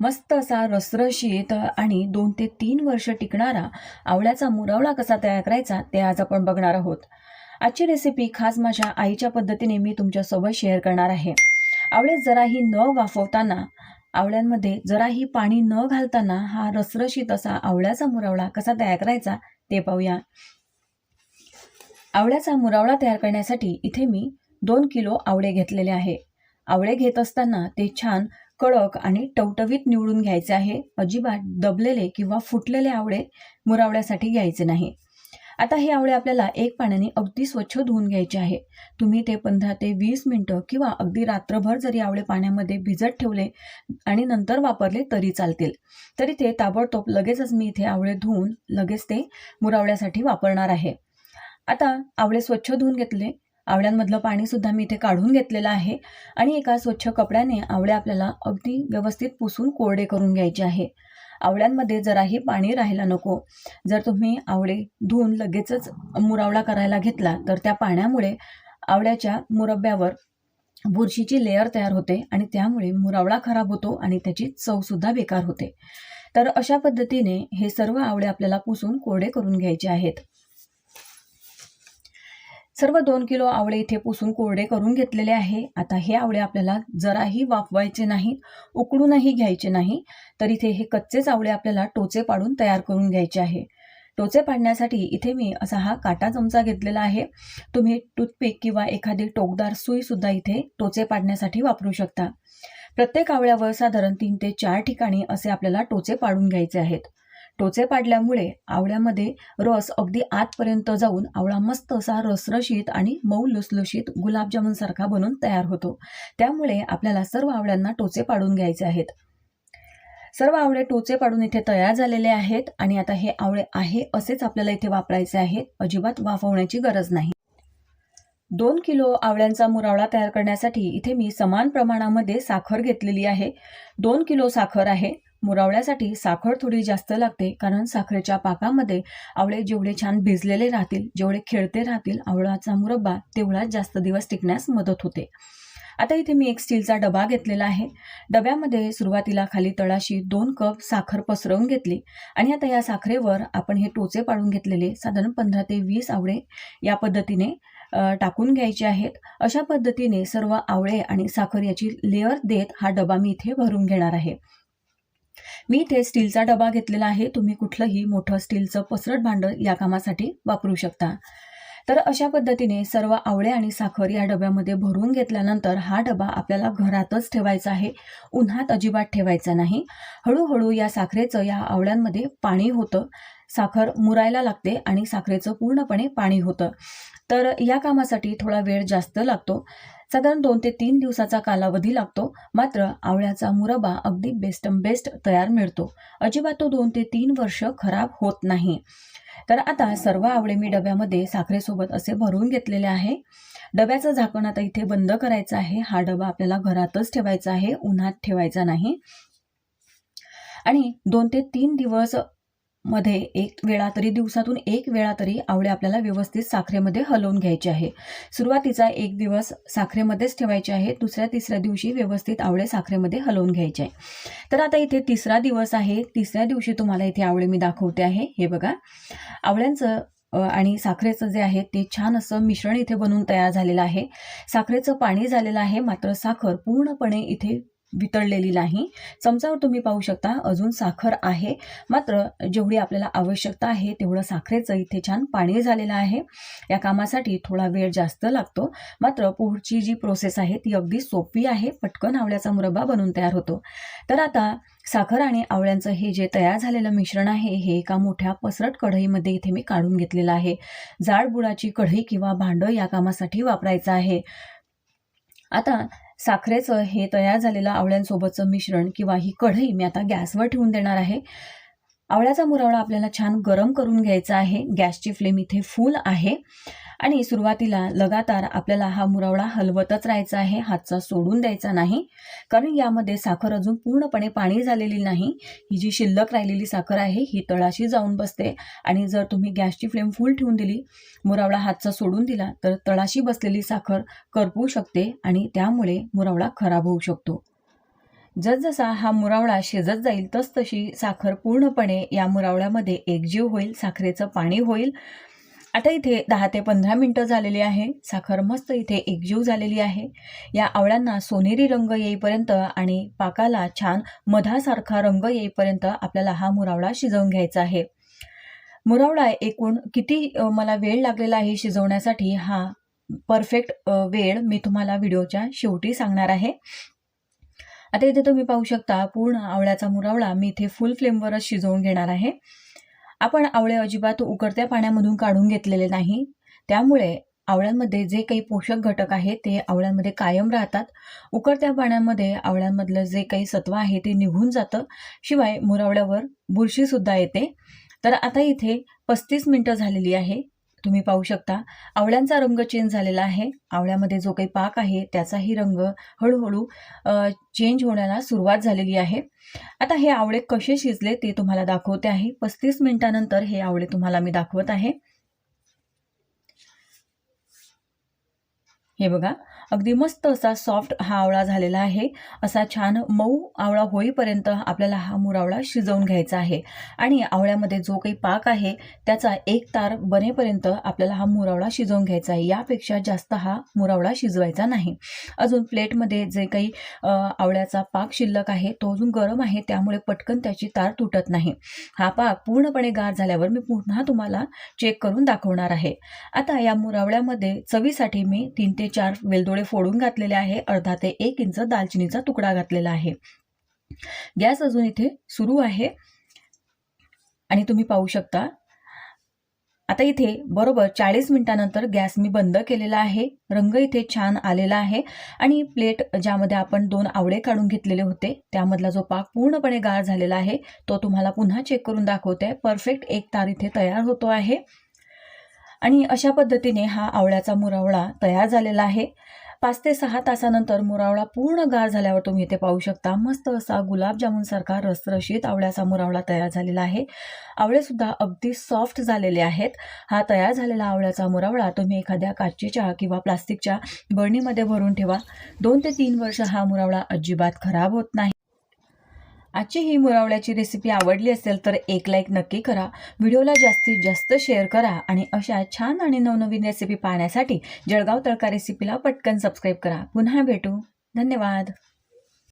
मस्त असा रसरशीत आणि दोन ते तीन वर्ष टिकणारा आवळ्याचा मुरावळा कसा तयार करायचा ते आज आपण बघणार आहोत. आजची रेसिपी खास माझ्या आईच्या पद्धतीने मी तुमच्यासोबत शेअर करणार आहे. आवळे जराही न वाफवताना आवळ्यांमध्ये जराही पाणी न घालताना हा रसरशीत असा आवळ्याचा मुरावळा कसा तयार करायचा ते पाहूया. आवळ्याचा मुरावळा तयार करण्यासाठी इथे मी दोन किलो आवळे घेतलेले आहे. आवळे घेत असताना ते छान कडक आणि टवटवीत निवडून घ्यायचे आहे अजिबात दबलेले किंवा फुटलेले आवळे मुरावळ्यासाठी घ्यायचे नाही. आता हे आवळे आपल्याला एक पाण्याने अगदी स्वच्छ धुवून घ्यायचे आहे. तुम्ही ते पंधरा ते वीस मिनटं किंवा अगदी रात्रभर जरी आवळे पाण्यामध्ये भिजत ठेवले आणि नंतर वापरले तरी चालतील. तरी ते ताबडतोब लगेचच मी इथे आवळे धुवून लगेच ते मुरावळ्यासाठी वापरणार आहे. आता आवळे स्वच्छ धुवून घेतले आवळ्यांमधलं पाणी सुद्धा मी इथे काढून घेतलेलं आहे. आणि एका स्वच्छ कपड्याने आवळे आपल्याला अगदी व्यवस्थित पुसून कोरडे करून घ्यायचे आहे. आवळ्यांमध्ये जराही पाणी राहायला नको. जर तुम्ही आवळे धुवून लगेचच मुरावळा करायला घेतला तर त्या पाण्यामुळे आवळ्याच्या मुरब्यावर बुरशीची लेअर तयार होते आणि त्यामुळे मुरावळा खराब होतो आणि त्याची चवसुद्धा बेकार होते. तर अशा पद्धतीने हे सर्व आवळे आपल्याला पुसून कोरडे करून घ्यायचे आहेत. सर्व दोन किलो आवळे इथे पुसून कोरडे करून घेतलेले आहे. आता हे आवळे आपल्याला जराही वाफवायचे नाहीत उकडूनही घ्यायचे नाही. तर इथे हे कच्चेच आवळे आपल्याला टोचे पाडून तयार करून घ्यायचे आहे. टोचे पाडण्यासाठी इथे मी असा हा काटा चमचा घेतलेला आहे. तुम्ही टूथपिक किंवा एखादी टोकदार सुईसुद्धा इथे टोचे पाडण्यासाठी वापरू शकता. प्रत्येक आवळ्यावर साधारण तीन ते चार ठिकाणी असे आपल्याला टोचे पाडून घ्यायचे आहेत. टोचे पाडल्यामुळे आवळ्यामध्ये रस अगदी आतपर्यंत जाऊन आवळा मस्त असा रसरशीत आणि मऊ लुसलुशीत गुलाबजामुनसारखा बनून तयार होतो. त्यामुळे आपल्याला सर्व आवळ्यांना टोचे पाडून घ्यायचे आहेत. सर्व आवळे टोचे पाडून इथे तयार झालेले आहेत आणि आता हे आवळे आहे असेच आपल्याला इथे वापरायचे आहेत. अजिबात वाफवण्याची गरज नाही. दोन किलो आवळ्यांचा मुरावळा तयार करण्यासाठी इथे मी समान प्रमाणामध्ये साखर घेतलेली आहे. दोन किलो साखर आहे. मुरावळ्यासाठी साखर थोडी जास्त लागते कारण साखरेच्या पाकामध्ये आवळे जेवढे छान भिजलेले राहतील जेवढे खेळते राहतील आवळाचा मुरब्बा तेवढाच जास्त दिवस टिकण्यास मदत होते. आता इथे मी एक स्टीलचा डबा घेतलेला आहे. डब्यामध्ये सुरुवातीला खाली तळाशी दोन कप साखर पसरवून घेतली आणि आता या साखरेवर आपण हे टोचे पाडून घेतलेले साधारण पंधरा ते वीस आवळे या पद्धतीने टाकून घ्यायचे आहेत. अशा पद्धतीने सर्व आवळे आणि साखर याची लेअर देत हा डबा मी इथे भरून घेणार आहे. मी इथे स्टीलचा डबा घेतलेला आहे. तुम्ही कुठलंही मोठं स्टीलचं पसरट भांडं या कामासाठी वापरू शकता. तर अशा पद्धतीने सर्व आवळे आणि साखर या डब्यामध्ये भरून घेतल्यानंतर हा डबा आपल्याला घरातच ठेवायचा आहे. उन्हात अजिबात ठेवायचा नाही. हळूहळू या साखरेचं या आवळ्यांमध्ये पाणी होतं. साखर मुरायला लागते आणि साखरेचं पूर्णपणे पाणी होतं. तर या कामासाठी थोडा वेळ जास्त लागतो. साधारण दोन ते तीन दिवसाचा कालावधी लागतो. मात्र आवळ्याचा मुरबा अगदी बेस्ट बेस्ट तयार मिळतो. अजिबात तो दोन ते तीन वर्ष खराब होत नाही. तर आता सर्व आवळे मी डब्यामध्ये साखरेसोबत असे भरून घेतलेले आहे. डब्याचं झाकण आता इथे बंद करायचं आहे. हा डबा आपल्याला घरातच ठेवायचा आहे. उन्हात ठेवायचा नाही. आणि दोन ते तीन दिवस मध्ये एक वेळा तरी दिवसातून एक वेळा तरी आवळे आपल्याला व्यवस्थित साखरेमध्ये हलवून घ्यायचे आहे. सुरुवातीचा एक दिवस साखरेमध्येच ठेवायचे आहे दुसऱ्या तिसऱ्या दिवशी व्यवस्थित आवळे साखरेमध्ये हलवून घ्यायचे आहे. तर आता इथे तिसरा दिवस आहे तिसऱ्या दिवशी तुम्हाला इथे आवळे मी दाखवते आहे. हे बघा आवळ्यांचं आणि साखरेचं जे आहे ते छान असं मिश्रण इथे बनवून तयार झालेलं आहे. साखरेचं पाणी झालेलं आहे मात्र साखर पूर्णपणे इथे वितळलेली नाही. चमचावर तुम्ही पाहू शकता अजून साखर आहे. मात्र जेवढी आपल्याला आवश्यकता आहे तेवढं साखरेचं इथे छान पाणी झालेलं आहे. या कामासाठी थोडा वेळ जास्त लागतो. मात्र पुढची जी प्रोसेस आहे ती अगदी सोपी आहे. पटकन आवळ्याचा मुरब्बा बनून तयार होतो. तर आता साखर आणि आवळ्यांचं हे जे तयार झालेलं मिश्रण आहे हे एका मोठ्या पसरट कढईमध्ये इथे मी काढून घेतलेलं आहे. जाड बुडाची कढई किंवा भांडं या कामासाठी वापरायचं आहे. आता साखरेचं हे तयार झालेलं आवळ्यांसोबतचं मिश्रण किंवा ही कढई मी आता गॅसवर ठेवून देणार आहे. आवळ्याचा मुरवळा आपल्याला छान गरम करून घ्यायचा आहे. गॅसची फ्लेम इथे फुल आहे. आणि सुरुवातीला लगातार आपल्याला हा मुरवळा हलवतच राहायचा आहे. हातचा सोडून द्यायचा नाही. कारण यामध्ये साखर अजून पूर्णपणे पाणी झालेली नाही. ही जी शिल्लक राहिलेली साखर आहे ही तळाशी जाऊन बसते. आणि जर तुम्ही गॅसची फ्लेम फुल ठेवून दिली मुरवळा हातचा सोडून दिला तर तळाशी बसलेली साखर करपू शकते आणि त्यामुळे मुरवळा खराब होऊ शकतो. जसजसा हा मुरावळा शिजत जाईल तसतशी साखर पूर्णपणे या मुरावळ्यामध्ये एकजीव होईल साखरेचं पाणी होईल. आता इथे दहा ते पंधरा मिनटं झालेली आहे. साखर मस्त इथे एकजीव झालेली आहे. या आवळ्यांना सोनेरी रंग येईपर्यंत आणि पाकाला छान मधासारखा रंग येईपर्यंत आपल्याला हा मुरावळा शिजवून घ्यायचा आहे. मुरावळा एकूण किती मला वेळ लागलेला आहे शिजवण्यासाठी हा परफेक्ट वेळ मी तुम्हाला व्हिडिओच्या शेवटी सांगणार आहे. आता इथे तुम्ही पाहू शकता पूर्ण आवळ्याचा मुरावळा मी इथे फुल फ्लेमवरच शिजवून घेणार आहे. आपण आवळे अजिबात उकळत्या पाण्यामधून काढून घेतलेले नाही. त्यामुळे आवळ्यांमध्ये जे काही पोषक घटक आहेत ते आवळ्यांमध्ये कायम राहतात. उकळत्या पाण्यामध्ये आवळ्यांमधलं जे काही सत्व आहे ते निघून जातं. शिवाय मुरावळ्यावर बुरशीसुद्धा येते. तर आता इथे पस्तीस मिनटं झालेली आहे. तुम्ही पाहू शकता. आवळ्यांचा रंग चेंज झालेला आहे. आवळ्यामध्ये जो काही पाक आहे त्याचाही रंग हळूहळू चेंज होण्याला सुरुवात झालेली आहे. आता हे आवळे कसे शिजले ते तुम्हाला दाखवते आहे. पस्तीस मिनिटानंतर हे आवळे तुम्हाला मी दाखवत आहे. हे बघा अगदी मस्त असा सॉफ्ट हा आवळा झालेला आहे. असा छान मऊ आवळा होईपर्यंत आपल्याला हा मुरावळा शिजवून घ्यायचा आहे. आणि आवळ्यामध्ये जो काही पाक आहे त्याचा एक तार बनेपर्यंत आपल्याला हा मुरावळा शिजवून घ्यायचा आहे. यापेक्षा जास्त हा मुरावळा शिजवायचा नाही. अजून प्लेटमध्ये जे काही आवळ्याचा पाक शिल्लक आहे तो अजून गरम आहे त्यामुळे पटकन त्याची तार तुटत नाही. हा पाक पूर्णपणे गार झाल्यावर मी पुन्हा तुम्हाला चेक करून दाखवणार आहे. आता या मुरावळ्यामध्ये चवीसाठी मी तीन ते चार वेलदोडे फोडून घातलेले आहे. अर्धा ते एक इंच दालचिनीचा तुकडा घातलेला आहे. गॅस अजून इथे सुरू आहे. आणि तुम्ही पाहू शकता. आता इथे बरोबर चाळीस मिनिटानंतर गॅस मी बंद केलेला आहे. रंग इथे छान आलेला आहे. आणि प्लेट ज्यामध्ये आपण दोन आवळे काढून घेतलेले होते त्यामधला जो पाक पूर्णपणे गार झालेला आहे तो तुम्हाला पुन्हा चेक करून दाखवते. परफेक्ट एक तार इथे तयार होतो आहे. आणि अशा पद्धतीने हा आवळ्याचा मुरावळा तयार झालेला आहे. पाच ते सहा तासानंतर मुरावळा पूर्ण गार झाल्यावर तुम्ही इथे पाहू शकता. मस्त असा गुलाबजामुनसारखा रसरशीत आवळ्याचा मुरावळा तयार झालेला आहे. आवळे सुद्धा अगदी सॉफ्ट झालेले आहेत. हा तयार झालेला आवळ्याचा मुरावळा तुम्ही एखाद्या काचेच्या किंवा प्लास्टिकच्या बरणीमध्ये भरून ठेवा. दोन ते तीन वर्ष हा मुरावळा अजिबात खराब होत नाही. आजची ही मुरावळ्याची रेसिपी आवडली असेल तर एक लाईक नक्की करा. व्हिडिओला जास्तीत जास्त शेअर करा आणि अशा छान आणि नवनवीन रेसिपी पाहण्यासाठी जळगाव तळका रेसिपीला पटकन सबस्क्राईब करा. पुन्हा भेटू. धन्यवाद.